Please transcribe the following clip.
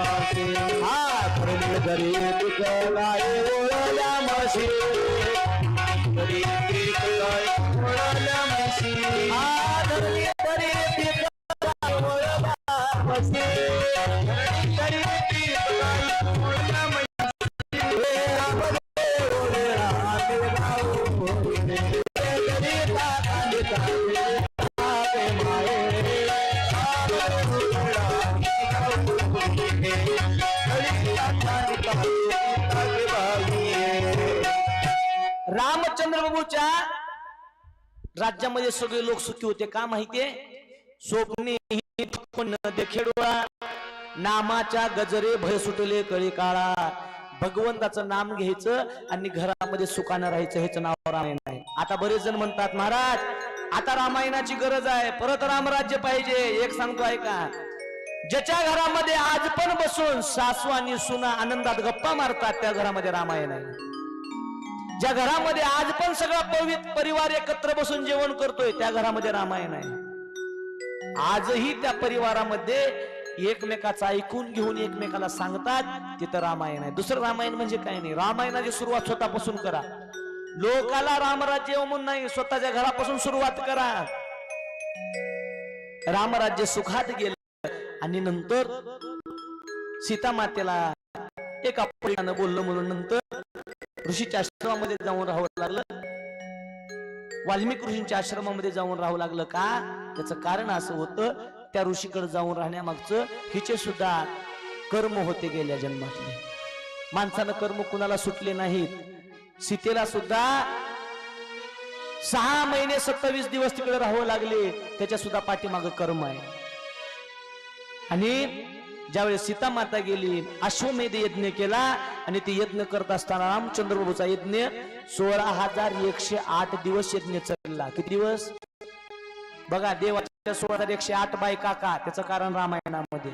मासे हा धरणी घरी पिकलाय ओळल्या म्हशी घरी पिकलाय ओळाल्या म्हशी हा. धरणी घरी पिकलाय ओळल्या म्हशी घरी पिकलाय रामचंद्र बाबूच्या राज्यामध्ये सगळे लोक सुखी होते का माहितीये? स्वप्ने पण नामाच्या गजरे भय सुटले कळी काळा भगवंताचं नाम घ्यायचं आणि घरामध्ये सुखानं राहायचं हेच नाव रामायण आहे. आता बरेच जण म्हणतात महाराज आता रामायणाची गरज आहे. परत रामराज्य पाहिजे. एक सांगतो ऐका ज्याच्या घरामध्ये आज पण बसून सासू आणि सुना आनंदात गप्पा मारतात त्या घरामध्ये रामायण आहे. ज्या घरामध्ये आज पण सगळा पवित्र परिवार एकत्र बसून जेवण करतोय त्या घरामध्ये रामायण आहे. आजही त्या परिवारामध्ये एकमेकाचं ऐकून घेऊन एकमेकाला सांगतात तिथं रामायण आहे. दुसरं रामायण म्हणजे काय नाही. रामायणाची सुरुवात स्वतःपासून करा. लोकाला रामराज्य म्हणून नाही स्वतःच्या घरापासून सुरुवात करा. रामराज्य सुखात गेलं. आणि नंतर सीता मातेला एक परीनं बोललं म्हणून नंतर ऋषीच्या आश्रमामध्ये जाऊन राहावं लागलं. वाल्मिक ऋषींच्या आश्रमामध्ये जाऊन राहावं लागलं का? त्याचं कारण असं होतं त्या ऋषीकडे जाऊन राहण्यामागचं हिचे सुद्धा कर्म होते गेल्या जन्मातले. माणसानं कर्म कुणाला सुटले नाहीत. सीतेला सुद्धा सहा महिने सत्तावीस दिवस तिकडे राहावं लागले. त्याच्या सुद्धा पाठीमाग कर्म आहे. आणि ज्यावेळेस सीता माता गेली अश्वमेध यज्ञ केला आणि ते यज्ञ करत असताना रामचंद्र प्रभूचा यज्ञ सोळा हजार एकशे आठ दिवस यज्ञ चालला. किती दिवस? बघा देवाच्या सोळा हजार एकशे आठ बायका का? त्याचं कारण रामायणामध्ये.